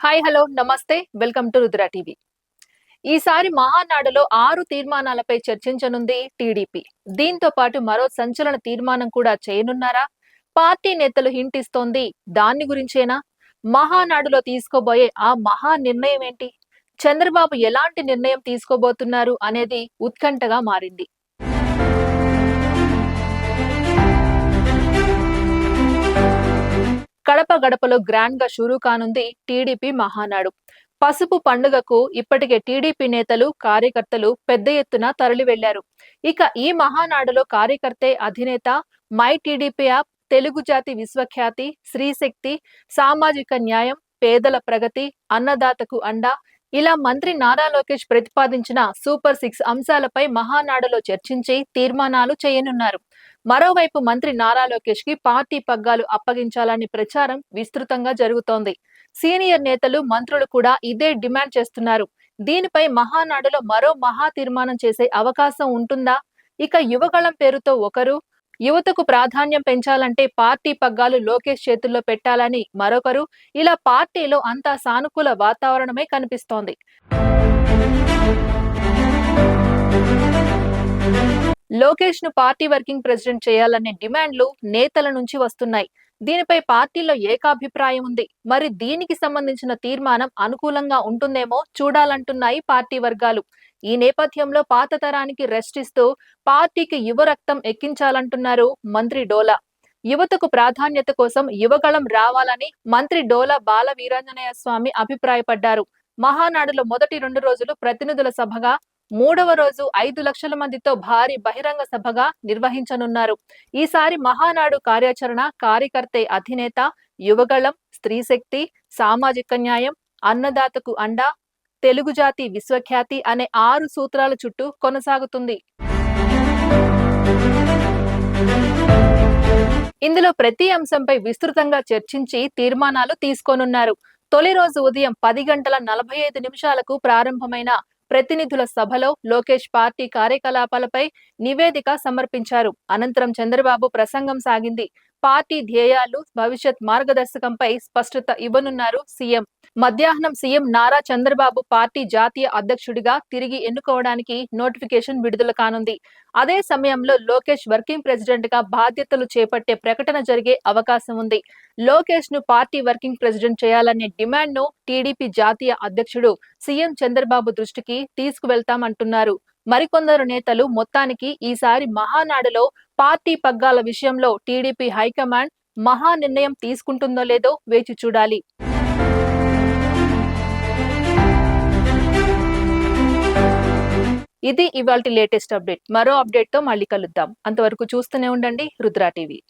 Hi hello నమస్తే. Welcome to Rudra TV ఈసారి మహానాడులో ఆరు తీర్మానాలపై చర్చించనుంది టీడీపీ. దీంతో పాటు మరో సంచలన తీర్మానం కూడా చేయనున్నారా? పార్టీ నేతలు హింటిస్తోంది దాని దాన్ని గురించేనా? మహానాడులో తీసుకోబోయే ఆ మహా నిర్ణయం ఏంటి? చంద్రబాబు ఎలాంటి నిర్ణయం తీసుకోబోతున్నారు అనేది ఉత్కంఠగా మారింది. గడప గడపలో గ్రాండ్గా షురూ కానుంది టీడీపీ మహానాడు. పసుపు పండుగకు ఇప్పటికే టీడీపీ నేతలు కార్యకర్తలు పెద్ద ఎత్తున తరలి వెళ్ళారు ఇక ఈ మహానాడులో కార్యకర్తే అధినేత మై టీడీపీ యాప్ తెలుగు జాతి విశ్వఖ్యాతి శ్రీశక్తి సామాజిక న్యాయం పేదల ప్రగతి అన్నదాతకు అండా ఇలా మంత్రి నారా లోకేష్ ప్రతిపాదించిన సూపర్ సిక్స్ అంశాలపై మహానాడులో చర్చించి తీర్మానాలు చేయనున్నారు. మరోవైపు మంత్రి నారా లోకేష్కి పార్టీ పగ్గాలు అప్పగించాలని ప్రచారం విస్తృతంగా జరుగుతోంది. సీనియర్ నేతలు మంత్రులు కూడా ఇదే డిమాండ్ చేస్తున్నారు. దీనిపై మహానాడులో మరో మహా తీర్మానం చేసే అవకాశం ఉంటుందా? ఇక యువగళం పేరుతో ఒకరు యువతకు ప్రాధాన్యం పెంచాలంటే పార్టీ పగ్గాలు లోకేష్ చేతుల్లో పెట్టాలని మరొకరు. ఇలా పార్టీలో అంతా సానుకూల వాతావరణమే కనిపిస్తోంది. లోకేష్ను పార్టీ వర్కింగ్ ప్రెసిడెంట్ చేయాలనే డిమాండ్లు నేతల నుంచి వస్తున్నాయి. దీనిపై పార్టీలో ఏకాభిప్రాయం ఉంది. మరి దీనికి సంబంధించిన తీర్మానం అనుకూలంగా ఉంటుందేమో చూడాలంటున్నాయి పార్టీ వర్గాలు. ఈ నేపథ్యంలో పాత తరానికి రెస్ట్ ఇస్తూ పార్టీకి యువ రక్తం ఎక్కించాలంటున్నారు మంత్రి డోలా. యువతకు ప్రాధాన్యత కోసం యువగళం రావాలని మంత్రి డోలా బాల వీరాంజనేయ స్వామి అభిప్రాయపడ్డారు. మహానాడులో మొదటి రెండు రోజులు ప్రతినిధుల సభగా మూడవ రోజు ఐదు లక్షల మందితో భారీ బహిరంగ సభగా నిర్వహించనున్నారు. ఈసారి మహానాడు కార్యాచరణ కార్యకర్తే అధినేత యువగళం స్త్రీశక్తి సామాజిక న్యాయం అన్నదాతకు అండా తెలుగు జాతి విశ్వఖ్యాతి అనే ఆరు సూత్రాల చుట్టూ కొనసాగుతుంది. ఇందులో ప్రతి అంశంపై విస్తృతంగా చర్చించి తీర్మానాలు తీసుకోనున్నారు. తొలి రోజు ఉదయం పది గంటల నలభై ఐదు నిమిషాలకు ప్రారంభమైన ప్రతినిధుల సభలో లోకేష్ పార్టీ కార్యకలాపాలపై నివేదిక సమర్పించారు. అనంతరం చంద్రబాబు ప్రసంగం సాగింది. పార్టీ ధ్యేయాలు భవిష్యత్ మార్గదర్శకంపై స్పష్టత ఇవ్వనున్నారు సీఎం. మధ్యాహ్నం సీఎం నారా చంద్రబాబు పార్టీ జాతీయ అధ్యక్షుడిగా తిరిగి ఎన్నుకోవడానికి నోటిఫికేషన్ విడుదల కానుంది. అదే సమయంలో లోకేష్ వర్కింగ్ ప్రెసిడెంట్గా బాధ్యతలు చేపట్టే ప్రకటన జరిగే అవకాశం ఉంది. లోకేష్ను పార్టీ వర్కింగ్ ప్రెసిడెంట్ చేయాలనే డిమాండ్ను టీడీపీ జాతీయ అధ్యక్షుడు సీఎం చంద్రబాబు దృష్టికి తీసుకువెళ్తామంటున్నారు. మరికొందరు నేతలు మొత్తానికి ఈసారి మహానాడులో పార్టీ పగ్గాల విషయంలో టీడీపీ హైకమాండ్ మహా నిర్ణయం తీసుకుంటుందో లేదో వేచి చూడాలి. ఇది ఇవాళ లేటెస్ట్ అప్డేట్. మరో అప్డేట్తో మళ్ళీ కలుద్దాం. అంతవరకు చూస్తూనే ఉండండి. రుద్రా టీవీ.